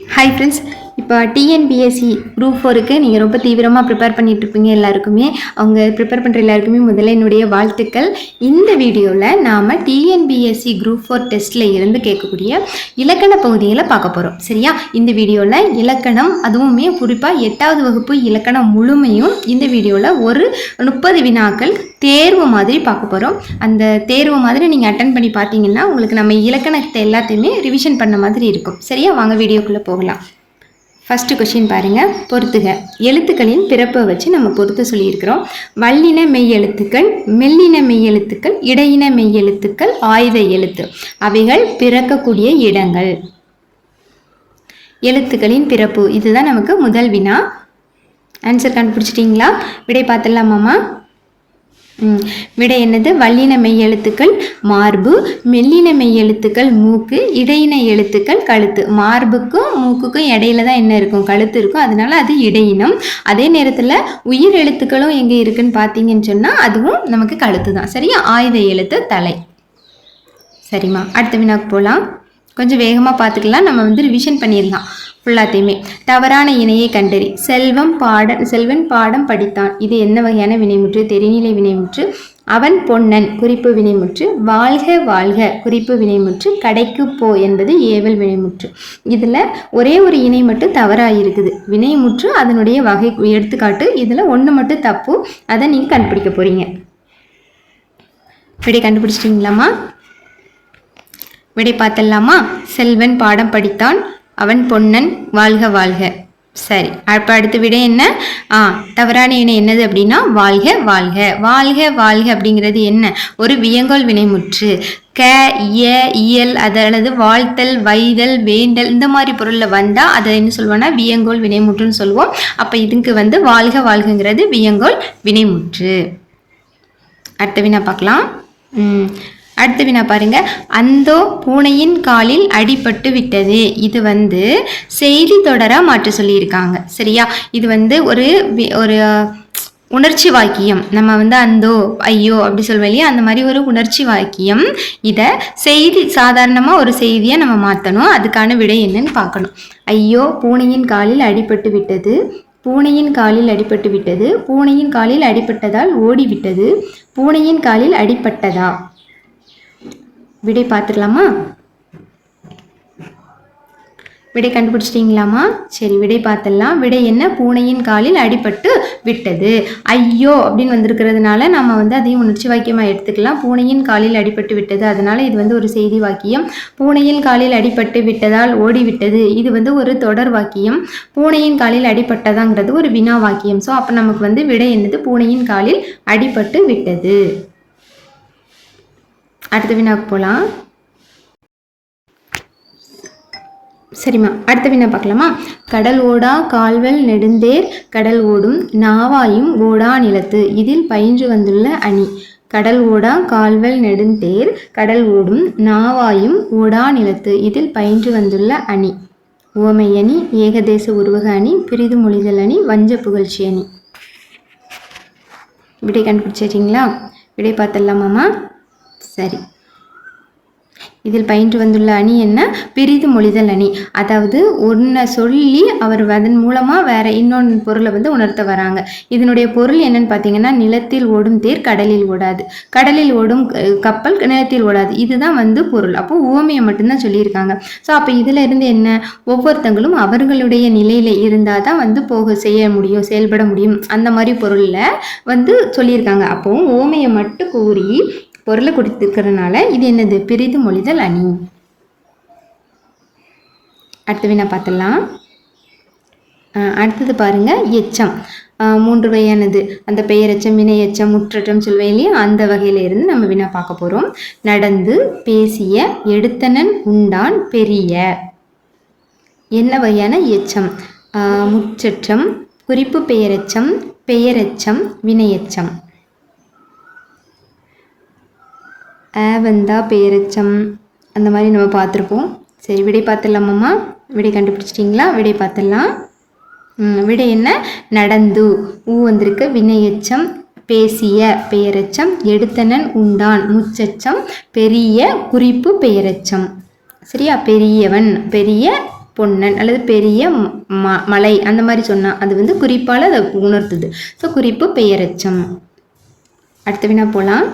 Hi friends இப்போ TNPSC group ஃபோருக்கு நீங்கள் ரொம்ப தீவிரமாக ப்ரிப்பேர் பண்ணிகிட்ருப்பீங்க எல்லாருக்குமே. அவங்க ப்ரிப்பேர் பண்ணுற எல்லாருக்குமே முதல்ல என்னுடைய வாழ்த்துக்கள். இந்த வீடியோவில் நாம் டிஎன்பிஎஸ்சி குரூப் ஃபோர் டெஸ்ட்டில் இருந்து கேட்கக்கூடிய இலக்கண பகுதிகளை பார்க்க போகிறோம் சரியா? இந்த வீடியோவில் இலக்கணம் அதுவுமே குறிப்பாக எட்டாவது வகுப்பு இலக்கணம் முழுமையும் இந்த வீடியோவில் ஒரு முப்பது வினாக்கள் தேர்வு மாதிரி பார்க்க போகிறோம் அந்த தேர்வு மாதிரி நீங்கள் அட்டன் பண்ணி பார்த்தீங்கன்னா உங்களுக்கு நம்ம இலக்கணத்தை எல்லாத்தையுமே ரிவிஷன் பண்ண மாதிரி இருக்கும். சரியா? வாங்க வீடியோக்குள்ளே போகலாம். ஃபஸ்ட்டு கொஷின் பாருங்கள் பொறுத்துக. எழுத்துக்களின் பிறப்பை வச்சு நம்ம பொறுத்து சொல்லியிருக்கிறோம். வல்லின மெய் எழுத்துக்கள் மெல்லின மெய் எழுத்துக்கள் இடையின மெய் எழுத்துக்கள் ஆயுத எழுத்து. அவைகள் பிறக்கக்கூடிய இடங்கள். எழுத்துக்களின் பிறப்பு. இதுதான் நமக்கு முதல் வினா. ஆன்சர் கண்டுபிடிச்சிட்டிங்களா? விடை பார்த்துடலாமாம்மா? விடை என்னது? வல்லின மெய் எழுத்துக்கள் மார்பு மெல்லின மெய் எழுத்துக்கள் மூக்கு இடையின எழுத்துக்கள் கழுத்து. மார்புக்கும் மூக்குக்கும் இடையில தான் என்ன இருக்கும்? கழுத்து இருக்கும். அதனால அது இடையினம். அதே நேரத்தில் உயிர் எழுத்துக்களும் எங்கே இருக்குன்னு பார்த்தீங்கன்னு சொன்னால் அதுவும் நமக்கு கழுத்து தான். சரியா? ஆயுத எழுத்து தலை. சரிம்மா. அடுத்த வினாக்கு போகலாம் கொஞ்சம் வேகமாக பார்த்துக்கலாம். நம்ம வந்து ரிவிஷன் பண்ணிடலாம். ஃபுல்லாத்தையுமே தவறான இணையை கண்டறி. செல்வம் பாட செல்வன் பாடம் படித்தான். இது என்ன வகையான வினைமுற்று? தெரிநிலை வினைமுற்று. அவன் பொன்னன். குறிப்பு வினைமுற்று. வாழ்க வாழ்க குறிப்பு வினைமுற்று. கடைக்கு போ என்பது ஏவல் வினைமுற்று. இதில் ஒரே ஒரு இணை மட்டும் தவறாக இருக்குது வினைமுற்று அதனுடைய வகை எடுத்துக்காட்டு இதில் ஒன்று மட்டும் தப்பு. அதை நீங்கள் கண்டுபிடிக்க போகிறீங்க இப்படி கண்டுபிடிச்சிட்டிங்களாம்மா? விடை பார்த்தலாமா செல்வன் பாடம் படித்தான். அவன் பொன்னன் வாழ்க வாழ்க. சரி அப்போ அடுத்த விடை என்ன? ஆ தவறான இணை என்னது அப்படின்னா வாழ்க வாழ்க. வாழ்க வாழ்க அப்படிங்கிறது என்ன? ஒரு வியங்கோல் வினைமுற்று. க இய இயல் அதாவது வாழ்த்தல் வைதல் வேண்டல் இந்த மாதிரி பொருளில் வந்தால் அதை என்ன சொல்லுவோம்னா வியங்கோல் வினைமுற்றுன்னு சொல்லுவோம் அப்போ இதுக்கு வந்து வாழ்க வாழ்கங்கிறது வியங்கோல் வினைமுற்று. அடுத்த வினா பார்க்கலாம். ம், அடுத்து வினா பாருங்க. அந்தோ பூனையின் காலில் அடிபட்டு விட்டது. இது வந்து செய்தி தொடராக மாற்ற சொல்லியிருக்காங்க. சரியா? இது வந்து ஒரு வி- ஒரு உணர்ச்சி வாக்கியம். நம்ம வந்து அந்தோ ஐயோ அப்படி சொல்லுவோம் இல்லையா? அந்த மாதிரி ஒரு உணர்ச்சி வாக்கியம். இதை செய்தி சாதாரணமாக ஒரு செய்தியை நம்ம மாற்றணும் அதுக்கான விடை என்னன்னு பார்க்கணும். ஐயோ பூனையின் காலில் அடிபட்டு விட்டது. பூனையின் காலில் அடிபட்டு விட்டது. பூனையின் காலில் அடிபட்டதால் ஓடிவிட்டது. பூனையின் காலில் அடிபட்டதா? விடை பார்த்துடலாமா? விடை கண்டுபிடிச்சிட்டிங்களாமா? சரி விடை பார்த்துடலாம். விடை என்ன? பூனையின் காலில் அடிபட்டு விட்டது. ஐயோ! அப்படின்னு வந்திருக்கிறதுனால நம்ம வந்து அதையும் உணர்ச்சி வாக்கியமாக எடுத்துக்கலாம். பூனையின் காலில் அடிபட்டு விட்டது. அதனால இது வந்து ஒரு செய்தி வாக்கியம். பூனையின் காலில் அடிபட்டு விட்டதால் ஓடிவிட்டது. இது வந்து ஒரு தொடர் வாக்கியம். பூனையின் காலில் அடிபட்டதாங்கிறது ஒரு வினா வாக்கியம். ஸோ அப்போ நமக்கு வந்து விடை என்னது? பூனையின் காலில் அடிபட்டு விட்டது. அடுத்த வினாக்கு போகலாம் சரிம்மா அடுத்த வினா பார்க்கலாமா? கடல் ஓடா கால்வல் நெடுந்தேர் கடல் ஓடும் நாவாயும் ஓடா நிலத்து. இதில் பயின்று வந்துள்ள அணி. கடல் ஓடா கால்வல் நெடுந்தேர் கடல் ஓடும் நாவாயும் ஓடா நிலத்து. இதில் பயின்று வந்துள்ள அணி. உவமை அணி ஏகதேச உருவக அணி பிரிது மொழிதல் அணி வஞ்ச புகழ்ச்சி அணி. விடை கண்டுபிடிச்சிட்டிங்களா விடை பார்த்துடலாமாம்மா? சரி. இதில் பயின்று வந்துள்ள அணி என்ன? பிரிது மொழிதல் அணி. அதாவது ஒன்றை சொல்லி அவர் அதன் மூலமாக வேற இன்னொன்று பொருளை வந்து உணர்த்த வராங்க. இதனுடைய பொருள் என்னன்னு பார்த்தீங்கன்னா நிலத்தில் ஓடும் தேர் கடலில் ஓடாது. கடலில் ஓடும் கப்பல் நிலத்தில் ஓடாது. இதுதான் வந்து பொருள். அப்போ ஓமையை மட்டும்தான் சொல்லியிருக்காங்க. ஸோ அப்போ இதில் இருந்து என்ன? ஒவ்வொருத்தங்களும் அவர்களுடைய நிலையில் இருந்தால் தான் வந்து போக செய்ய முடியும் செயல்பட முடியும். அந்த மாதிரி பொருளில் வந்து சொல்லியிருக்காங்க. அப்போ ஓமையை மட்டும் கூறி பொருளை கொடுத்துருக்கிறதுனால இது என்னது? பிரிது மொழிதல் அணி. அடுத்த வினா பார்த்துடலாம்? அடுத்தது பாருங்கள் எச்சம். மூன்று வகையானது. அந்த பெயரெச்சம் வினையெச்சம் முற்றற்றம் சொல்வேன் இல்லையா? அந்த வகையில இருந்து நம்ம வினா பார்க்க போகிறோம் நடந்து பேசிய எடுத்தனன் உண்டான் பெரிய. என்ன வகையான எச்சம்? முற்றற்றம் குறிப்பு பெயரெச்சம் பெயரெச்சம் வினையெச்சம் ஆ வந்தா பேரச்சம். அந்த மாதிரி நம்ம பார்த்துருப்போம். சரி விடை பார்த்துடலாமாம்மா விடை கண்டுபிடிச்சிட்டிங்களா? விடை பார்த்துடலாம். விடை என்ன? நடந்து. ஊ வந்திருக்கு வினையச்சம். பேசிய பெயரச்சம் எடுத்தனன் உண்டான். முச்சச்சம். பெரிய குறிப்பு பெயரச்சம் சரியா? பெரியவன் பெரிய பொன்னன். அல்லது பெரிய ம மலை. அந்த மாதிரி சொன்னால் அது வந்து குறிப்பால் அதை உணர்த்துது. ஸோ குறிப்பு பெயரச்சம் அடுத்த வினா போகலாம்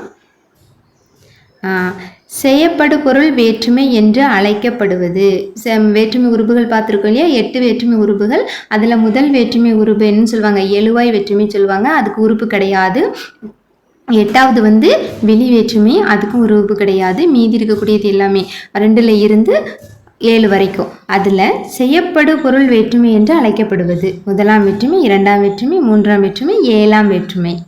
செய்யப்படு பொருள் வேற்றுமை என்று அழைக்கப்படுவது. செ- வேற்றுமை உறுப்புகள் பார்த்துருக்கோம் இல்லையா? எட்டு வேற்றுமை உறுப்புகள். அதில் முதல் வேற்றுமை உறுப்பு என்னன்னு சொல்லுவாங்க? எழுவாய் வேற்றுமை சொல்லுவாங்க. அதுக்கு உறுப்பு கிடையாது. எட்டாவது வந்து வெளி வேற்றுமை. அதுக்கும் உறுப்பு கிடையாது. மீதி இருக்கக்கூடியது எல்லாமே ரெண்டில் இருந்து ஏழு வரைக்கும். அதில் செய்யப்படு பொருள் வேற்றுமை என்று அழைக்கப்படுவது. முதலாம் வேற்றுமை இரண்டாம் வேற்றுமை மூன்றாம் வேற்றுமை ஏழாம் வேற்றுமை.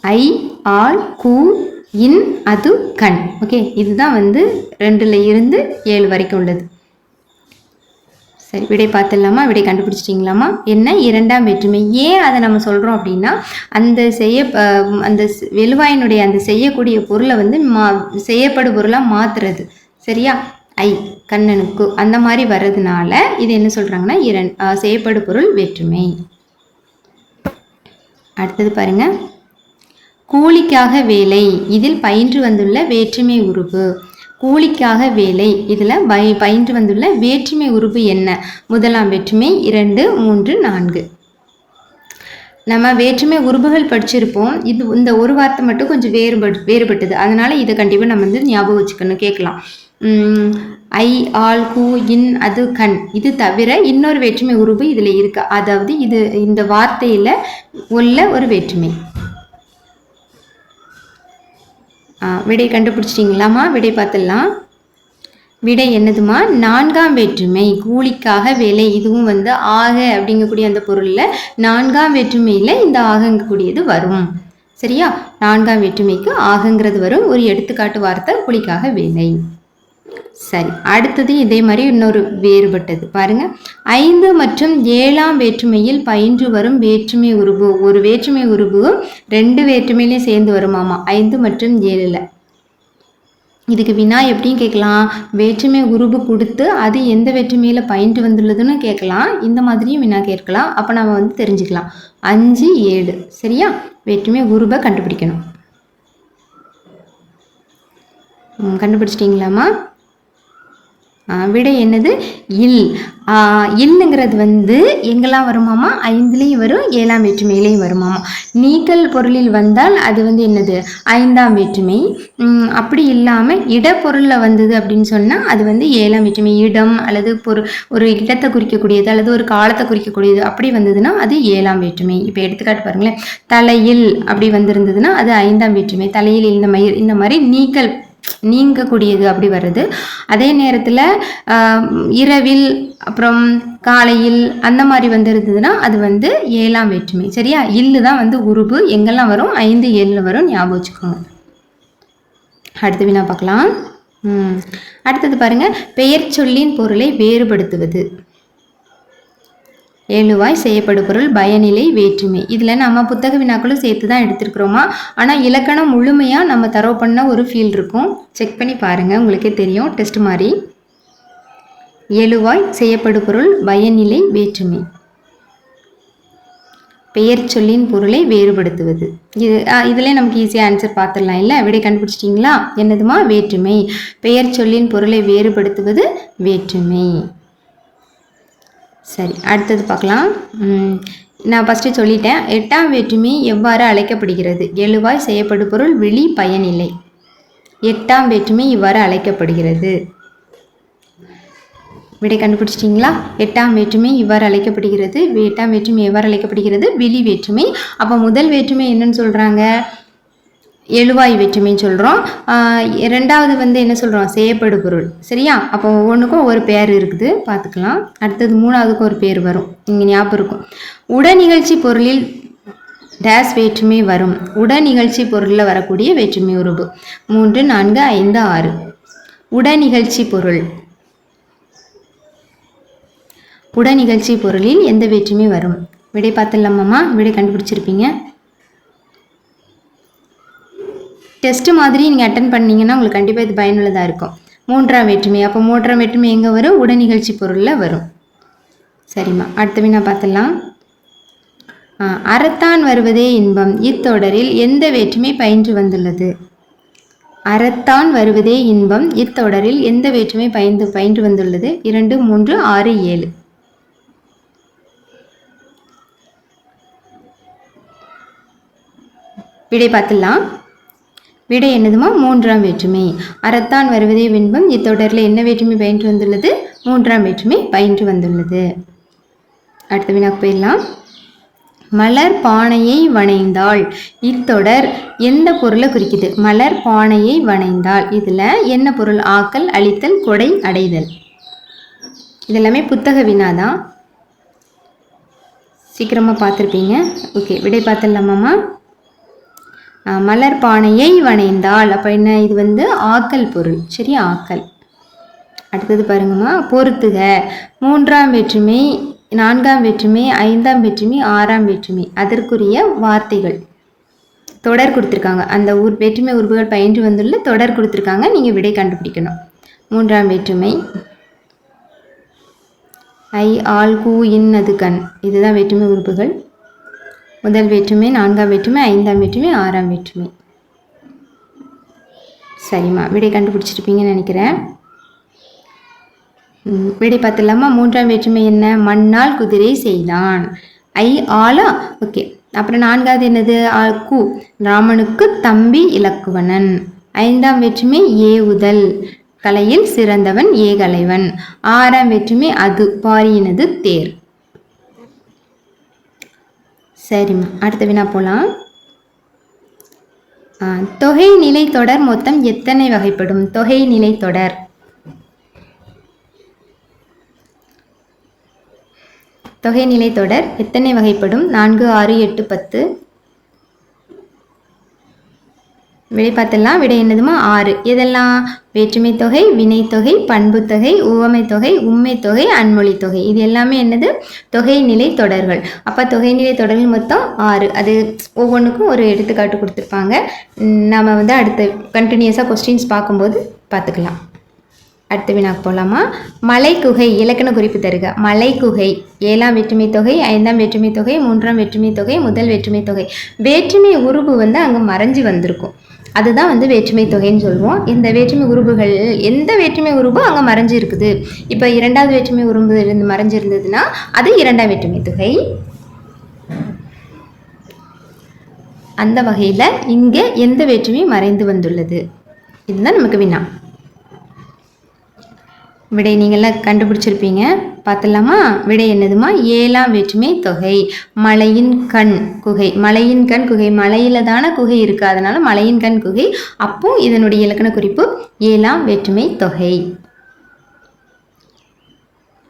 ஐ ஆல் கூ இன் அது கண். ஓகே இதுதான் வந்து ரெண்டில் இருந்து ஏழு வரைக்கும் உள்ளது. சரி விடை பார்த்துடலாமா? விடை கண்டுபிடிச்சிட்டிங்களாமா? என்ன? இரண்டாம் வேற்றுமை. ஏன் அதை நம்ம சொல்கிறோம் அப்படின்னா அந்த செய்ய அந்த வெளுவாயினுடைய அந்த செய்யக்கூடிய பொருளை வந்து மா செய்யப்படு பொருளாக மாற்றுறது சரியா? ஐ கண்ணனுக்கு. அந்த மாதிரி வர்றதுனால இது என்ன சொல்கிறாங்கன்னா இரண் செய்யப்படு பொருள் வேற்றுமை. அடுத்தது பாருங்கள் கூலிக்காக வேலை இதில் பயின்று வந்துள்ள வேற்றுமை உருவு. கூலிக்காக வேலை இதில் பை பயின்று வந்துள்ள வேற்றுமை உருவு என்ன? முதலாம் வேற்றுமை இரண்டு மூன்று நான்கு. நம்ம வேற்றுமை உருபுகள் படிச்சிருப்போம். இது இந்த ஒரு வார்த்தை மட்டும் கொஞ்சம் வேறுபடு வேறுபட்டது. அதனால் இதை கண்டிப்பாக நம்ம வந்து ஞாபகம் வச்சுக்கணும் கேட்கலாம். ஐ ஆல் ஹூ இன் அது கண். இது தவிர இன்னொரு வேற்றுமை உறுப்பு இதில் இருக்கு. அதாவது இது இந்த வார்த்தையில் உள்ள ஒரு வேற்றுமை ஆ, விடை கண்டுபிடிச்சிட்டிங்களாம்மா? விடை பார்த்துடலாம். விடை என்னதுமா நான்காம் வேற்றுமை. கூலிக்காக வேலை இதுவும் வந்து ஆக அப்படிங்கக்கூடிய அந்த பொருளில் நான்காம் வேற்றுமையில் இந்த ஆகங்கக்கூடியது வரும். சரியா? நான்காம் வேற்றுமைக்கு ஆகங்கிறது வரும். ஒரு எடுத்துக்காட்டு வார்த்தை கூலிக்காக வேலை. சரி அடுத்தது இதே மாதிரி இன்னொரு வேறுபட்டது. பாருங்க ஐந்து மற்றும் ஏழாம் வேற்றுமையில் பயின்று வரும் வேற்றுமை உருபு ஒரு வேற்றுமை உருபு ரெண்டு வேற்றுமையிலையும் சேர்ந்து வருமாமா? ஐந்து மற்றும் ஏழில். இதுக்கு வினா எப்படியும் கேட்கலாம். வேற்றுமை உருபு கொடுத்து அது எந்த வேற்றுமையில் பயின்று வந்துள்ளதுன்னு கேட்கலாம். இந்த மாதிரியும் வினா கேட்கலாம். அப்போ நம்ம வந்து தெரிஞ்சுக்கலாம். அஞ்சு ஏழு. சரியா? வேற்றுமை உருபை கண்டுபிடிக்கணும். கண்டுபிடிச்சிட்டிங்களாம்மா? விடை என்னது? இல். இல்லுங்கிறது வந்து எங்கெல்லாம் வருமாமா ஐந்துலேயும் வரும் ஏழாம் வேற்றுமையிலையும் வருமாமா நீக்கல் பொருளில் வந்தால் அது வந்து என்னது? ஐந்தாம் வேற்றுமை. அப்படி இல்லாமல் இடப்பொருளில் வந்தது அப்படின்னு சொன்னால் அது வந்து ஏழாம் வேற்றுமை. இடம் அல்லது பொரு ஒரு இடத்தை குறிக்கக்கூடியது அல்லது ஒரு காலத்தை குறிக்கக்கூடியது அப்படி வந்ததுன்னா அது ஏழாம் வேற்றுமை. இப்போ எடுத்துக்காட்டு பாருங்களேன். தலையில் அப்படி வந்திருந்ததுன்னா அது ஐந்தாம் வேற்றுமை. தலையில் இந்த மாதிரி இந்த மாதிரி நீக்கல் நீங்கக்கூடியது அப்படி வருது அதே நேரத்தில் இரவில் அப்புறம் காலையில் அந்த மாதிரி வந்துருந்ததுன்னா அது வந்து ஏழாம் வேற்றுமை. சரியா? இல்லு தான் வந்து உருபு. எங்கெல்லாம் வரும்? ஐந்து ஏழில் வரும். ஞாபகம் வச்சுக்கோங்க. அடுத்து வினா பார்க்கலாம். அடுத்தது பாருங்க. பெயர் சொல்லின் பொருளை வேறுபடுத்துவது. ஏழுவாய் செய்யப்படு பொருள் பயனிலை வேற்றுமை. இதில் நம்ம புத்தக வினாக்களும் சேர்த்து தான் எடுத்துருக்குறோமா? ஆனால் இலக்கணம் முழுமையாக நம்ம தரவு பண்ண ஒரு ஃபீல் இருக்கும். செக் பண்ணி பாருங்கள் உங்களுக்கே தெரியும். டெஸ்ட் மாதிரி ஏழுவாய் செய்யப்படு பொருள் பயனிலை வேற்றுமை. பெயர் சொல்லின் பொருளை வேறுபடுத்துவது. இது இதிலே நமக்கு ஈஸியாக ஆன்சர் பார்த்துடலாம் இல்லை விடை கண்டுபிடிச்சிட்டிங்களா? என்னதுமா? வேற்றுமை. பெயர் சொல்லின் பொருளை வேறுபடுத்துவது வேற்றுமை. சரி அடுத்தது பார்க்கலாம். நான் ஃபஸ்ட்டு சொல்லிட்டேன். எட்டாம் வேற்றுமை எவ்வாறு அழைக்கப்படுகிறது? எழுவாய் செய்யப்படு பொருள் விழி பயனில்லை. எட்டாம் வேற்றுமை இவ்வாறு அழைக்கப்படுகிறது. விடை கண்டுபிடிச்சிட்டிங்களா? எட்டாம் வேற்றுமை இவ்வாறு அழைக்கப்படுகிறது. எட்டாம் வேற்றுமை எவ்வாறு அழைக்கப்படுகிறது? விழி வேற்றுமை. அப்போ முதல் வேற்றுமை என்னன்னு சொல்கிறாங்க எழுவாய் வேற்றுமைன்னு சொல்கிறோம் ரெண்டாவது வந்து என்ன சொல்கிறோம் செய்யப்படு பொருள். சரியா? அப்போ ஒவ்வொன்றுக்கும் ஒரு பேர் இருக்குது. பார்த்துக்கலாம். அடுத்தது மூணாவதுக்கு ஒரு பேர் வரும். இங்கே ஞாபகம் இருக்கும். உட நிகழ்ச்சி பொருளில் டேஸ் வேற்றுமை வரும். உட நிகழ்ச்சி பொருளில் வரக்கூடிய வேற்றுமை உருபு. மூன்று நான்கு ஐந்து ஆறு. உட நிகழ்ச்சி பொருள். உட நிகழ்ச்சி பொருளில் எந்த வேற்றுமை வரும்? விடை பார்த்துடலாமாம்மா? விடை கண்டுபிடிச்சிருப்பீங்க. டெஸ்ட் மாதிரி நீங்கள் அட்டன் பண்ணிங்கன்னா உங்களுக்கு கண்டிப்பாக இது பயனுள்ளதாக இருக்கும். மூன்றாம் வேற்றுமை. அப்போ மூன்றாம் வேற்றுமை எங்கே வரும்? உட நிகழ்ச்சி பொருளில் வரும். சரிம்மா. அடுத்த வினா பார்த்துடலாம். அறத்தான் வருவதே இன்பம். இத்தொடரில் எந்த வேற்றுமை பயின்று வந்துள்ளது? அறத்தான் வருவதே இன்பம். இத்தொடரில் எந்த வேற்றுமை பயந்து பயின்று வந்துள்ளது? இரண்டு மூன்று ஆறு ஏழு. விடை பார்த்துடலாம். விடை என்னதுமா? மூன்றாம் வேற்றுமை. அறத்தான் வருவதே இன்பம். இத்தொடரில் என்ன வேற்றுமை பயின்று வந்துள்ளது? மூன்றாம் வேற்றுமை பயின்று வந்துள்ளது. அடுத்த வினாக்கு போயிடலாம். மலர் பானையை வணைந்தாள். இத்தொடர் எந்த பொருளை குறிக்குது? மலர் பானையை வணைந்தாள். இதில் என்ன பொருள்? ஆக்கல் அழித்தல் கொடை அடைதல். இதெல்லாமே புத்தக வினாதான். சீக்கிரமாக பார்த்துருப்பீங்க. ஓகே விடை பார்த்துடலாமாம்மா? மலர் பானையை வணைந்தாள் அப்போ என்ன இது வந்து ஆக்கல் பொருள் சரி ஆக்கல். அடுத்தது பாருங்கம்மா பொறுத்துக மூன்றாம் வேற்றுமை நான்காம் வேற்றுமை ஐந்தாம் வேற்றுமை ஆறாம் வேற்றுமை அதற்குரிய வார்த்தைகள். தொடர் கொடுத்துருக்காங்க. அந்த ஊர் வேற்றுமை உறுப்புகள் பயின்று வந்துள்ள தொடர் கொடுத்துருக்காங்க. நீங்கள் விடை கண்டுபிடிக்கணும். மூன்றாம் வேற்றுமை. ஐ ஆல் கூ இன் அது கண். இதுதான் வேற்றுமை உறுப்புகள். முதல் வேற்றுமை நான்காம் வேற்றுமை ஐந்தாம் வேற்றுமை ஆறாம் வேற்றுமை. சரிம்மா விடை கண்டுபிடிச்சிருப்பீங்கன்னு நினைக்கிறேன். விடை பார்த்துலாமா மூன்றாம் வேற்றுமை என்ன? மண்ணால் குதிரை செய்தான். ஐ ஆலா ஓகே. அப்புறம் நான்காவது என்னது? ஆ, கு. ராமனுக்கு தம்பி இலக்குவனன். ஐந்தாம் வேற்றுமை ஏவுதல் கலையில் சிறந்தவன் ஏகலைவன். ஆறாம் வேற்றுமை அது பாரியினது தேர். சரிம்மா. அடுத்த வினா போகலாம் தொகை நிலை தொடர் மொத்தம் எத்தனை வகைப்படும்? தொகை நிலை தொடர். தொகை நிலை தொடர் எத்தனை வகைப்படும்? நான்கு ஆறு எட்டு பத்து. விடை பார்த்தலாம் விடை என்னதுமா? ஆறு. இதெல்லாம் வேற்றுமை தொகை வினைத்தொகை பண்புத்தொகை உவமை தொகை உண்மை தொகை அன்மொழி தொகை. இது எல்லாமே என்னது? தொகை நிலை தொடர்கள். அப்போ தொகை நிலை தொடர்கள் மொத்தம் ஆறு. அது ஒவ்வொன்றுக்கும் ஒரு எடுத்துக்காட்டு கொடுத்துருப்பாங்க. நம்ம வந்து அடுத்த கண்டினியூஸாக கொஸ்டின்ஸ் பார்க்கும்போது பார்த்துக்கலாம். அடுத்த வினாக்கு போகலாமா மலைக்குகை இலக்கண குறிப்பு தருக. மலைக்குகை ஏழாம் வேற்றுமை தொகை ஐந்தாம் வேற்றுமை தொகை மூன்றாம் வேற்றுமை தொகை முதல் வேற்றுமை தொகை. வேற்றுமை உருபு வந்து அங்கே மறைஞ்சு வந்திருக்கும். அதுதான் வந்து வேற்றுமை தொகைன்னு சொல்லுவோம் இந்த வேற்றுமை உறுப்புகள் எந்த வேற்றுமை உருபோ அங்கே மறைஞ்சு இருக்குது இப்போ இரண்டாவது வேற்றுமை உறுப்பு இருந்து மறைஞ்சிருந்ததுன்னா அது இரண்டாம் வேற்றுமை தொகை. அந்த வகையில் இங்கே எந்த வேற்றுமையும் மறைந்து வந்துள்ளது. இதுதான் நமக்கு வினா. விடை நீங்கள்லாம் கண்டுபிடிச்சிருப்பீங்க. பார்த்துடலாமா? விடை என்னதுமா? ஏழாம் வேற்றுமை தொகை. மலையின் கண் குகை. மலையின் கண் குகை. மலையில தானே குகை இருக்குது அதனால மலையின் கண் குகை. அப்போ இதனுடைய இலக்கண குறிப்பு ஏழாம் வேற்றுமை தொகை.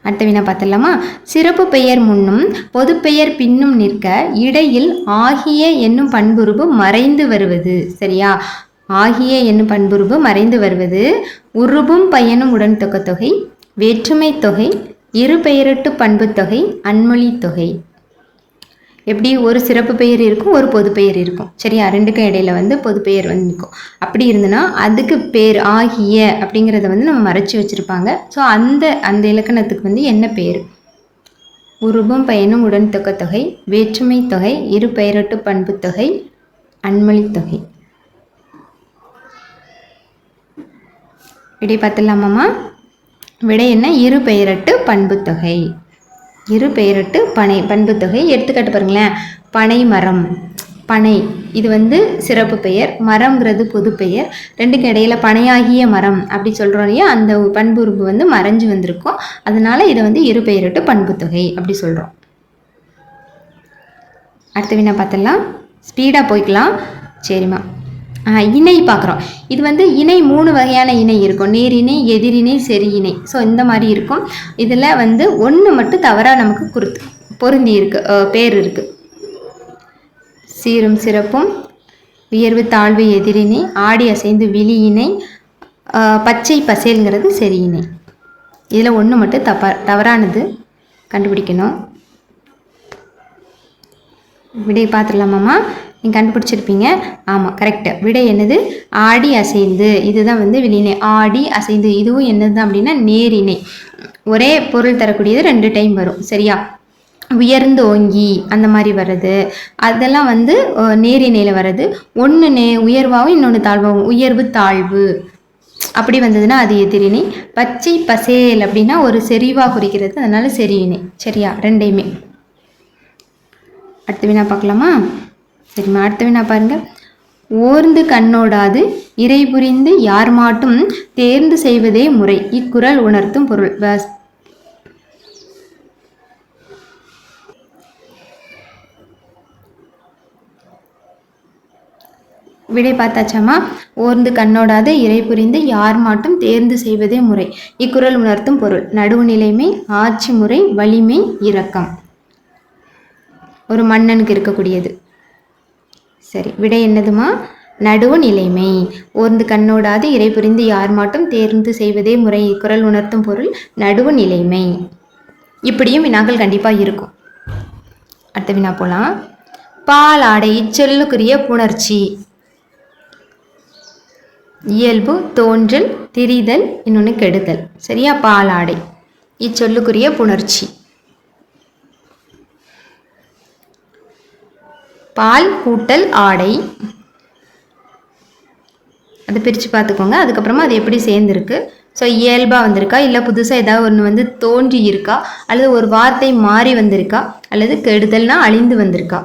அடுத்த வினா பார்த்துடலாமா? சிறப்பு பெயர் முன்னும் பொது பெயர் பின்னும் நிற்க இடையில் ஆகிய என்னும் பண்புருபு மறைந்து வருவது. சரியா? ஆகிய என்னும் பண்புருபு மறைந்து வருவது உருபும் பயனும் உடன் தொகை வேற்றுமை தொகை இரு பெயரிட்டு பண்புத் தொகை அன்மொழி தொகை. எப்படி ஒரு சிறப்பு பெயர் இருக்கும் ஒரு பொது பெயர் இருக்கும். சரியா? ரெண்டுக்கும் இடையில வந்து பொது பெயர் வந்து நிற்கும் அப்படி இருந்ததுன்னா அதுக்கு பேர் ஆகிய அப்படிங்கிறத வந்து நம்ம மறைச்சி வச்சுருப்பாங்க. ஸோ அந்த அந்த இலக்கணத்துக்கு வந்து என்ன பேர் உருபம் பயனும் உடன் தொகை வேற்றுமை தொகை இரு பெயரட்டு பண்பு தொகை அன்மொழி தொகை. விடை பார்த்துடலாமாம்மா? விடை என்ன? இரு பெயரட்டு பண்புத்தொகை. இரு பெயரட்டு பனை பண்புத்தொகை. எடுத்துக்காட்டு பாருங்களேன். பனை மரம். பனை இது வந்து சிறப்பு பெயர். மரம்ங்கிறது பொது பெயர். ரெண்டுக்கு இடையில பனையாகிய மரம் அப்படி சொல்கிறோம் இல்லையா? அந்த பண்புறுப்பு வந்து மறைஞ்சு வந்திருக்கும். அதனால இதை வந்து இரு பெயரட்டு பண்புத்தொகை அப்படி சொல்கிறோம் அடுத்த வினா பார்த்துடலாம். ஸ்பீடாக போய்க்கலாம். சரிம்மா. இணை பார்க்குறோம். இது வந்து இணை மூணு வகையான இணை இருக்கும். நேரிணை எதிரிணை செரியிணை ஸோ இந்த மாதிரி இருக்கும். இதில் வந்து ஒன்று மட்டும் தவறாக நமக்கு குறுத்து பொருந்தி இருக்கு பேர் இருக்குது சீரும் சிறப்பும் உயர்வு தாழ்வு எதிரிணை ஆடி அசைந்து விழி இணை பச்சை பசேல்ங்கிறது செரியிணை இதில் ஒன்று மட்டும் தப்பா தவறானது கண்டுபிடிக்கணும். விடை பார்த்துடலாமாம்மா? நீங்கள் கண்டுபிடிச்சிருப்பீங்க. ஆமாம் கரெக்டு விடை என்னது? ஆடி அசைந்து. இதுதான் வந்து வெளியினை ஆடி அசைந்து. இதுவும் என்னது அப்படின்னா நேரிணை ஒரே பொருள் தரக்கூடியது ரெண்டு டைம் வரும். சரியா? உயர்ந்து ஓங்கி அந்த மாதிரி வர்றது. அதெல்லாம் வந்து நேரிணையில் வர்றது. ஒன்று நே உயர்வாகவும் இன்னொன்று தாழ்வாகவும். உயர்வு தாழ்வு. அப்படி வந்ததுன்னா அது எதிரிணை பச்சை பசேல் அப்படின்னா ஒரு செறிவாக குறிக்கிறது. அதனால செரியினை சரியா? ரெண்டையுமே. அடுத்த வினா பார்க்கலாமா? சரிம்மா அடுத்த வினா பாருங்கள் ஓர்ந்து கண்ணோடாது இறை புரிந்து யார் மாட்டும் தேர்ந்து செய்வதே முறை. இக்குறள் உணர்த்தும் பொருள். வ- விடை பார்த்தாச்சாமா ஓர்ந்து கண்ணோடாது இறை புரிந்து யார் மாட்டும் தேர்ந்து செய்வதே முறை. இக்குறள் உணர்த்தும் பொருள். நடுவுநிலைமை ஆட்சி முறை வலிமை இரக்கம். ஒரு மன்னனுக்கு இருக்கக்கூடியது. சரி விடை என்னதுமா? நடுவு நிலைமை. ஓர்ந்து கண்ணோடாது இறை புரிந்து யார் மாட்டும் தேர்ந்து செய்வதே முறை. குரல் உணர்த்தும் பொருள் நடுவு நிலைமை. இப்படியும் வினாக்கள் கண்டிப்பாக இருக்கும். அடுத்த வினா பால் ஆடை இச்சொல்லுக்குரிய புணர்ச்சி. இயல்பு தோன்றல் திரிதல் இன்னொன்று கெடுதல். சரியா? பாலாடை இச்சொல்லுக்குரிய புணர்ச்சி. பால் கூட்டல் ஆடை. அதை பிரித்து பார்த்துக்கோங்க. அதுக்கப்புறமா அது எப்படி சேர்ந்துருக்கு? ஸோ இயல்பாக வந்திருக்கா? இல்லை புதுசாக ஏதாவது ஒன்று வந்து தோன்றி இருக்கா அல்லது ஒரு வார்த்தை மாறி வந்திருக்கா? அல்லது கெடுதல்னா அழிந்து வந்திருக்கா?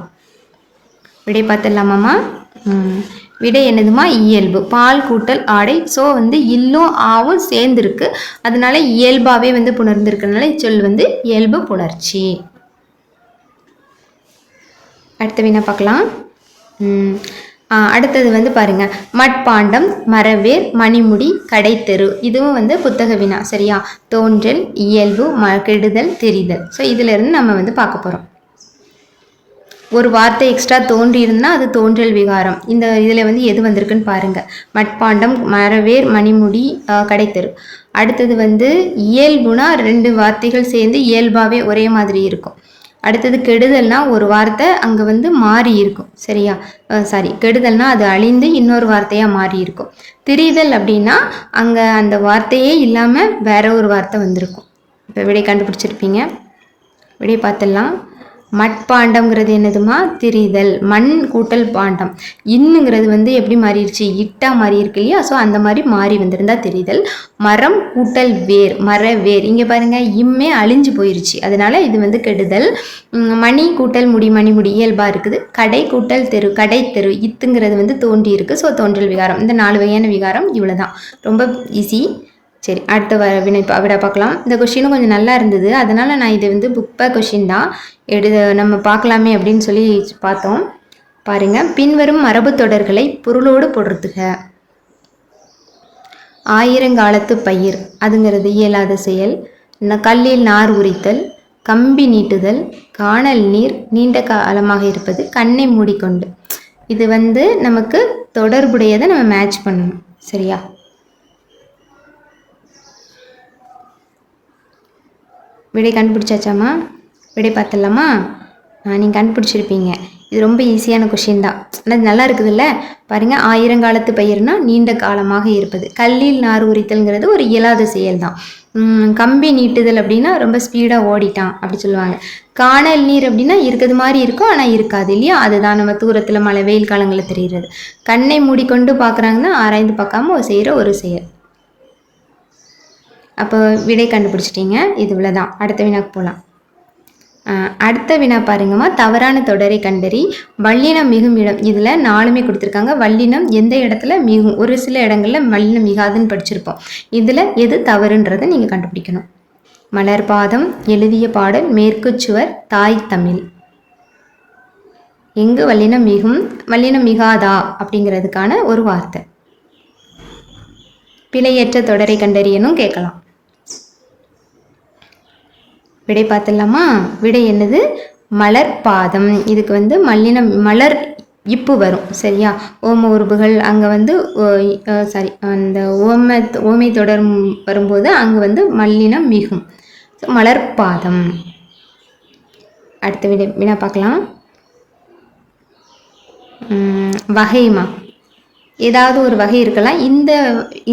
விடை பார்த்துடலாமாம்மா? விடை என்னதுமா இயல்பு. பால் கூட்டல் ஆடை. ஸோ வந்து இல்லும் ஆவும் சேர்ந்துருக்கு. அதனால இயல்பாகவே வந்து புணர்ந்திருக்கிறதுனால இச்சொல் வந்து இயல்பு புணர்ச்சி. அடுத்த வினா பார்க்கலாம். ம், அடுத்தது வந்து பாருங்க. மட்பாண்டம் மரவேர் மணிமுடி கடைத்தெரு. இதுவும் வந்து புத்தக வினா சரியா? தோன்றல் இயல்பு ம கெடுதல் தெரிதல். ஸோ இதிலிருந்து நம்ம வந்து பார்க்க போகிறோம் ஒரு வார்த்தை எக்ஸ்ட்ரா தோன்றி அது தோன்றல் விகாரம். இந்த இதில் வந்து எது வந்திருக்குன்னு பாருங்கள் மட்பாண்டம் மரவேர் மணிமுடி கடைத்தெரு. அடுத்தது வந்து இயல்புனா ரெண்டு வார்த்தைகள் சேர்ந்து இயல்பாகவே ஒரே மாதிரி இருக்கும். அடுத்தது கெடுதல்னா ஒரு வார்த்தை அங்கே வந்து மாறி இருக்கும். சரியா? சாரி கெடுதல்னா அது அழிந்து இன்னொரு வார்த்தையாக மாறி இருக்கும். திரிதல் அப்படின்னா அங்கே அந்த வார்த்தையே இல்லாமல் வேற ஒரு வார்த்தை வந்திருக்கும். இப்போ விடை கண்டுபிடிச்சிருப்பீங்க. விடை பார்த்துடலாம். மட்பாண்டம்ங்கிறது என்னதுமா? திரிதல். மண் கூட்டல் பாண்டம். இன்னுங்கிறது வந்து எப்படி மாறிடுச்சு இட்டா மாறி இருக்கு இல்லையா? ஸோ அந்த மாதிரி மாறி வந்திருந்தா தெரிதல். மரம் கூட்டல் வேர் மர வேர் இங்கே பாருங்க இம்மே அழிஞ்சு போயிருச்சு. அதனால இது வந்து கெடுதல். மணி கூட்டல் முடி மணி முடி இயல்பாக இருக்குது. கடை கூட்டல் தெரு கடை தெரு இத்துங்கிறது வந்து தோன்றி இருக்கு ஸோ தோன்றல் விகாரம். இந்த நாலு வகையான விகாரம் இவ்வளோதான் ரொம்ப ஈஸி சரி அடுத்த வ வினை பா- விட பார்க்கலாம். இந்த கொஷினும் கொஞ்சம் நல்லா இருந்தது. அதனால் நான் இது வந்து புக் பே கொஷின் தான் எடு நம்ம பார்க்கலாமே அப்படின்னு சொல்லி பார்த்தோம். பாருங்கள் பின்வரும் மரபு தொடர்களை பொருளோடு பொருத்துக ஆயிரங்காலத்து பயிர் அதுங்கிறது இயலாத செயல். ந- கல்லில் நார் உரித்தல் கம்பி நீட்டுதல் காணல் நீர் நீண்ட காலமாக இருப்பது கண்ணை மூடிக்கொண்டு. இது வந்து நமக்கு தொடர்புடையதை நம்ம மேட்ச் பண்ணணும். சரியா? விடை கண்டுபிடிச்சாச்சாம்மா? விடை பார்த்துடலாமா? நீங்கள் கண்டுபிடிச்சிருப்பீங்க. இது ரொம்ப ஈஸியான கொஷின் தான். ஆனால் இது நல்லா இருக்குதுல்ல? பாருங்கள் ஆயிரங்காலத்து பயிர்னா நீண்ட காலமாக இருப்பது. கல்லில் நார் உரித்தல்ங்கிறது ஒரு இயலாத செயல் தான் கம்பி நீட்டுதல் அப்படின்னா ரொம்ப ஸ்பீடாக ஓடிட்டான் அப்படி சொல்லுவாங்க. காணல் நீர் அப்படின்னா இருக்கிறது மாதிரி இருக்கும் ஆனால் இருக்காது இல்லையா? அதுதான் நம்ம தூரத்தில் மழை வெயில் காலங்களில் தெரிகிறது. கண்ணை மூடிக்கொண்டு பார்க்குறாங்கன்னா ஆராய்ந்து பார்க்காம செய்கிற ஒரு செயல். அப்போ விடை கண்டுபிடிச்சிட்டீங்க. இது இவ்வளோதான் அடுத்த வினாக்கு போகலாம் அடுத்த வினா பாருங்கம்மா. தவறான தொடரை கண்டறி வல்லினம் மிகும் இடம். இதில் நாலுமே கொடுத்துருக்காங்க. வல்லினம் எந்த இடத்துல மிகும்? ஒரு சில இடங்களில் வல்லினம் மிகாதுன்னு படிச்சிருப்போம். இதில் எது தவறுன்றதை நீங்கள் கண்டுபிடிக்கணும். மலர் பாதம் எழுதிய பாடல் மேற்கு சுவர் தாய் தமிழ். எங்கு வல்லினம் மிகும்? வல்லினம் மிகாதா அப்படிங்கிறதுக்கான ஒரு வார்த்தை. பிழையற்ற தொடரை கண்டறியணும் கேட்கலாம். விடை பார்த்துடலாமா? விடை என்னது? மலர் பாதம். இதுக்கு வந்து மல்லினம் மலர் இப்பு வரும் சரியா? ஓம உறுப்புகள் அங்கே வந்து சாரி அந்த ஓம ஓமை தொடர் வரும்போது அங்கே வந்து மல்லினம் மிகும். So, மலர் பாதம். அடுத்த விட வினா பார்க்கலாம். வகைமா. ஏதாவது ஒரு வகை இருக்கலாம். இந்த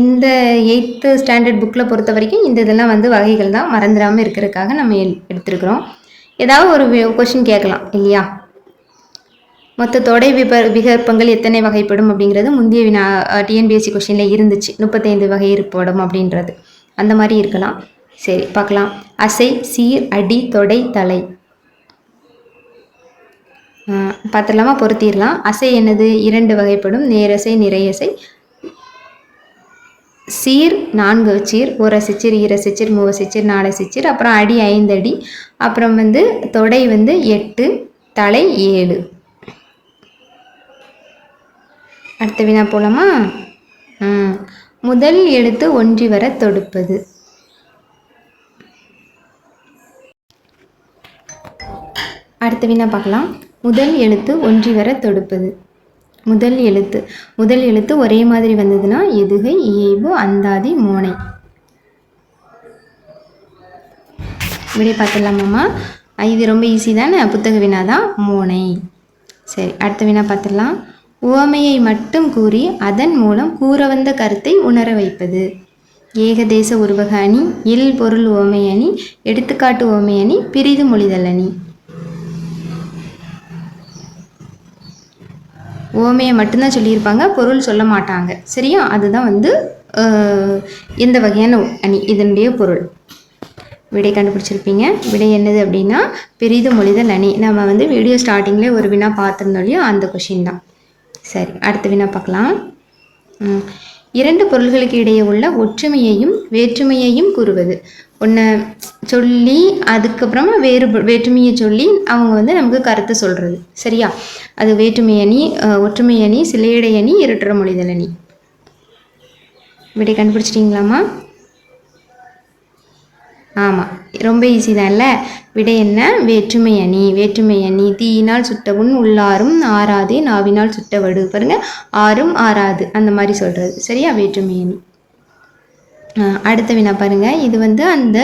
இந்த எயித்து ஸ்டாண்டர்ட் புக்கில் பொறுத்த வரைக்கும் இந்த இதெல்லாம் வந்து வகைகள் தான் மறந்துடாமல் இருக்கிறதுக்காக நம்ம எடுத்துருக்குறோம். ஏதாவது ஒரு கொஷின் கேட்கலாம் இல்லையா? மொத்த தொடை விப விகற்பங்கள் எத்தனை வகைப்படும் அப்படிங்கிறது முந்தைய வினா டிஎன்பிஎஸ்சி கொஷினில் இருந்துச்சு. முப்பத்தைந்து வகை இருப்படும் அப்படின்றது. அந்த மாதிரி இருக்கலாம். சரி பார்க்கலாம். அசை சீர் அடி தொடை தலை. பார்த்துடலாமா பொருத்திடலாம் அசை என்னது? இரண்டு வகைப்படும். நேரசை நிறையசை. சீர் நான்கு சீர். ஒரு சிச்சிர் ஈர சிச்சீர் மூவ சிச்சிர் நாலு சிச்சீர். அப்புறம் அடி ஐந்து அடி. அப்புறம் வந்து தொடை வந்து எட்டு தலை ஏழு. அடுத்த வினா போலாமா? முதல் எழுத்து ஒன்றி வர தொடுப்பது. அடுத்த வினா பார்க்கலாம். முதல் எழுத்து ஒன்றி வர தொடுப்பது. முதல் எழுத்து. முதல் எழுத்து ஒரே மாதிரி வந்ததுன்னா எதுகை இயைபு அந்தாதி மோனை. விடை பார்த்துடலாமாம்மா இது ரொம்ப ஈஸி தானே? புத்தக வினா தான் மோனை. சரி அடுத்த வினா பார்த்துடலாம். உவமையை மட்டும் கூறி அதன் மூலம் கூற வந்த கருத்தை உணர வைப்பது. ஏகதேச உருவக அணி இல் பொருள் உவமை அணி எடுத்துக்காட்டு உவமை அணி பிரிது மொழிதல் அணி. ஓமையை மட்டும்தான் சொல்லியிருப்பாங்க பொருள் சொல்ல மாட்டாங்க. சரியா? அதுதான் வந்து எந்த வகையான அணி? இதனுடைய பொருள். விடை கண்டுபிடிச்சிருப்பீங்க. விடை என்னது அப்படின்னா பெரிது மொழிதல் அணி. நம்ம வந்து வீடியோ ஸ்டார்டிங்லேயே ஒரு வினா பார்த்துருந்தோம் இல்லையோ? அந்த கொஷின் தான். சரி அடுத்த வினா பார்க்கலாம். ம். இரண்டு பொருள்களுக்கு இடையே உள்ள ஒற்றுமையையும் வேற்றுமையையும் கூறுவது. ஒன்று சொல்லி அதுக்கப்புறமா வேறு வேற்றுமையை சொல்லி அவங்க வந்து நமக்கு கருத்து சொல்கிறது சரியா? அது வேற்றுமை அணி ஒற்றுமை அணி சிலையடை அணி இருட்டுற மொழிதல் அணி. விடை கண்டுபிடிச்சிட்டிங்களாம்மா? ஆமாம் ரொம்ப ஈஸி தான்ல விடை என்ன? வேற்றுமை அணி. வேற்றுமை அணி தீயினால் சுட்டவுன் உள்ளாரும் ஆறாதே நாவினால் சுட்டவடு. பாருங்க. ஆறும் ஆறாது. அந்த மாதிரி சொல்கிறது சரியா? வேற்றுமை அணி. அடுத்த வினா பாருங்க. இது வந்து அந்த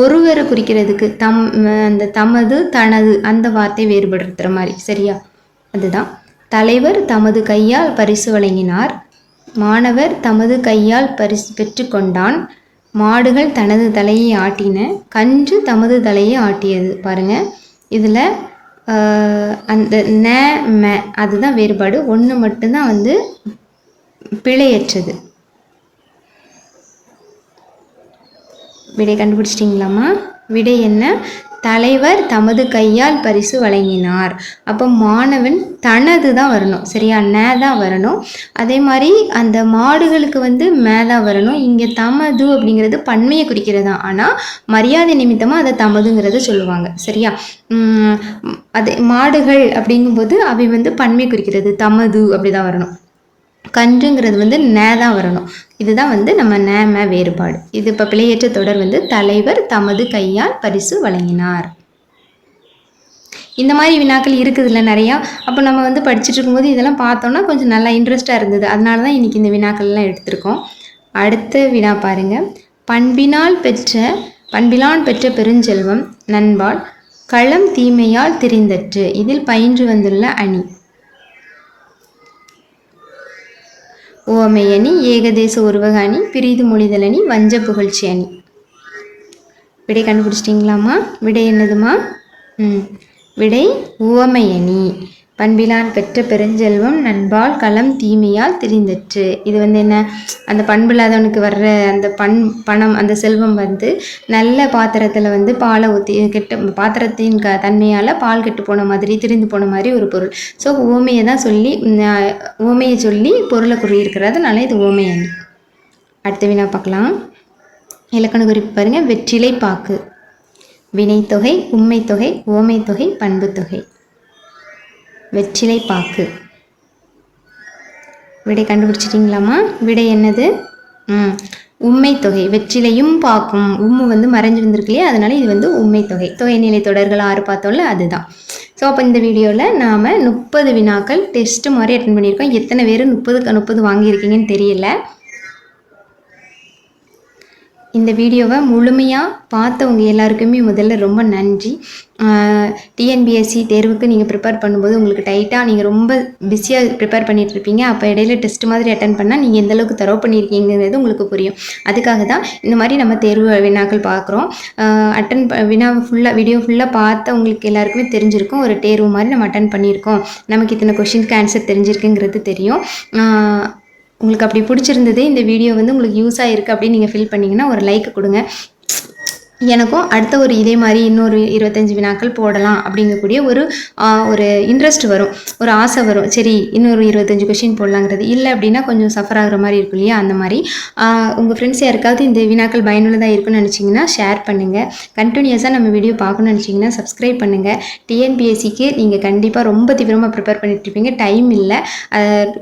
ஒருவரை குறிக்கிறதுக்கு தம் அந்த தமது தனது அந்த வார்த்தை வேறுபடுத்துகிற மாதிரி. சரியா? அதுதான். தலைவர் தமது கையால் பரிசு வழங்கினார். மாணவர் தமது கையால் பரிசு பெற்றுக்கொண்டான் மாடுகள் தனது தலையை ஆட்டின. கன்று தமது தலையை ஆட்டியது. பாருங்க. இதில் அந்த ந ம அதுதான் வேறுபாடு. ஒன்று மட்டும்தான் வந்து பிழையற்றது. விடை கண்டுபிடிச்சிட்டிங்களாம்மா? விடை என்ன? தலைவர் தமது கையால் பரிசு வழங்கினார். அப்போ மாணவன் தனது தான் வரணும். சரியா? நே தான் வரணும். அதே மாதிரி அந்த மாடுகளுக்கு வந்து மே தான் வரணும். இங்கே தமது அப்படிங்கிறது பன்மையை தான் ஆனால் மரியாதை நிமித்தமாக அதை தமதுங்கிறத சொல்லுவாங்க. சரியா? அது மாடுகள் அப்படிங்கும்போது அவை வந்து பன்மை குறிக்கிறது. தமது அப்படி தான் வரணும். கன்றுங்கிறது வந்து நே தான் வரணும். இதுதான் வந்து நம்ம நேம வேறுபாடு. இது இப்போ பிழையற்ற தொடர் வந்து தலைவர் தமது கையால் பரிசு வழங்கினார். இந்த மாதிரி வினாக்கள் இருக்குதுல்ல நிறையா. அப்போ நம்ம வந்து படிச்சுட்டு இருக்கும்போது இதெல்லாம் பார்த்தோம்னா கொஞ்சம் நல்லா இன்ட்ரெஸ்ட்டாக இருந்தது. அதனால தான் இன்றைக்கி இந்த வினாக்கள்லாம் எடுத்திருக்கோம். அடுத்த வினா பாருங்க. பண்பினால் பெற்ற பண்பிலான் பெற்ற பெருஞ்செல்வம் நண்பால் களம் தீமையால் திரிந்தற்று. இதில் பயின்று வந்துள்ள அணி. ஓமை அணி ஏகதேச உருவக அணி பிரிது மொழிதல் அணி வஞ்ச புகழ்ச்சி அணி விடை கண்டுபிடிச்சிட்டிங்களாம்மா? விடை என்னதுமா ம். விடை உவமை அணி பண்பிலான் பெற்ற பெருஞ்செல்வம் நண்பால் களம் தீமையால் திரிந்தற்று. இது வந்து என்ன? அந்த பண்பில்லாதவனுக்கு வர்ற அந்த பண் பணம் அந்த செல்வம் வந்து நல்ல பாத்திரத்தில் வந்து பாலை ஊற்றி கெட்ட பாத்திரத்தின் க தன்மையால் பால் கெட்டு போன மாதிரி திரிந்து போன மாதிரி ஒரு பொருள். ஸோ ஓமையை தான் சொல்லி ஓமையை சொல்லி பொருளை குறியிருக்கிறதுனால இது ஓமை அணி. அடுத்த வினா பார்க்கலாம். இலக்கண குறிப்பு பாருங்கள் வெற்றிலை பாக்கு. வினைத்தொகை உண்மைத்தொகை ஓமைத்தொகை பண்புத்தொகை. வெற்றிலை பாக்கு விடை கண்டுபிடிச்சிட்டிங்களாம்மா? விடை என்னது? ம் உண்மை தொகை. வெற்றிலையும் பாக்கும். உம்மு வந்து மறைஞ்சிருந்திருக்கு இல்லையா அதனால இது வந்து உண்மை தொகை. தொகைநிலை தொடர்கள் ஆறு பார்த்தோம்ல அதுதான். ஸோ அப்போ இந்த வீடியோவில் நாம் முப்பது வினாக்கள் டெஸ்ட்டு மாதிரி அட்டன் பண்ணியிருக்கோம். எத்தனை பேர் முப்பதுக்கு முப்பது வாங்கியிருக்கீங்கன்னு தெரியல. இந்த வீடியோவை முழுமையாக பார்த்தவங்க எல்லாருக்குமே முதல்ல ரொம்ப நன்றி. டிஎன்பிஎஸ்சி தேர்வுக்கு நீங்கள் ப்ரிப்பேர் பண்ணும்போது உங்களுக்கு டைட்டாக நீங்கள் ரொம்ப பிஸியாக ப்ரிப்பேர் பண்ணிட்டு இருப்பீங்க. அப்போ இடையில டெஸ்ட் மாதிரி அட்டன் பண்ணால் நீங்கள் எந்தளவுக்கு தரோ தரவு பண்ணியிருக்கீங்கிறது உங்களுக்கு புரியும். அதுக்காக தான் இந்த மாதிரி நம்ம தேர்வு வினாக்கள் பார்க்குறோம். அட்டன் வினா ஃபுல்லாக வீடியோ ஃபுல்லாக பார்த்தவங்களுக்கு எல்லாருக்குமே தெரிஞ்சிருக்கும். ஒரு தேர்வு மாதிரி நம்ம அட்டன் பண்ணியிருக்கோம். நமக்கு இத்தனை கொஷினுக்கு ஆன்சர் தெரிஞ்சிருக்குங்கிறது தெரியும். உங்களுக்கு அப்படி பிடிச்சிருந்தது இந்த வீடியோ வந்து உங்களுக்கு யூஸ் ஆகிருக்கு அப்படின்னு நீங்கள் ஃபீல் பண்ணிங்கன்னா ஒரு லைக் கொடுங்க. எனக்கும் அடுத்த ஒரு இதே மாதிரி இன்னொரு இருபத்தஞ்சி வினாக்கள் போடலாம் அப்படிங்கக்கூடிய ஒரு ஒரு இன்ட்ரெஸ்ட் வரும். ஒரு ஆசை வரும். சரி இன்னொரு இருபத்தஞ்சி கொஷின் போடலாங்கிறது. இல்லை அப்படின்னா கொஞ்சம் சஃபர் ஆகிற மாதிரி இருக்கும் இல்லையா? அந்த மாதிரி. உங்கள் ஃப்ரெண்ட்ஸ் யாருக்காவது இந்த வினாக்கள் பயனுள்ளதாக இருக்குன்னு நினச்சிங்கன்னா ஷேர் பண்ணுங்கள் கண்டினியூஸாக நம்ம வீடியோ பார்க்கணும்னு நினச்சிங்கன்னா சப்ஸ்கிரைப் பண்ணுங்கள் டிஎன்பிஎஸ்சிக்கு நீங்கள் கண்டிப்பாக ரொம்ப தீவிரமாக ப்ரிப்பேர் பண்ணிட்டு இருப்பீங்க. டைம் இல்லை.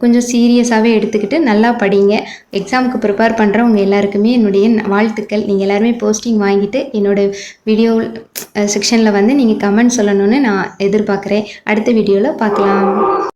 கொஞ்சம் சீரியஸாகவே எடுத்துக்கிட்டு நல்லா படிங்க. எக்ஸாமுக்கு ப்ரிப்பேர் பண்ணுறவங்க எல்லாருக்குமே என்னுடைய வாழ்த்துக்கள். நீங்கள் எல்லாருமே போஸ்டிங் வாங்கிட்டு என்னோட வீடியோ செக்ஷனில் வந்து நீங்கள் கமெண்ட் சொல்லணும்னு நான் எதிர்பார்க்குறேன். அடுத்த வீடியோவில் பார்க்கலாம்.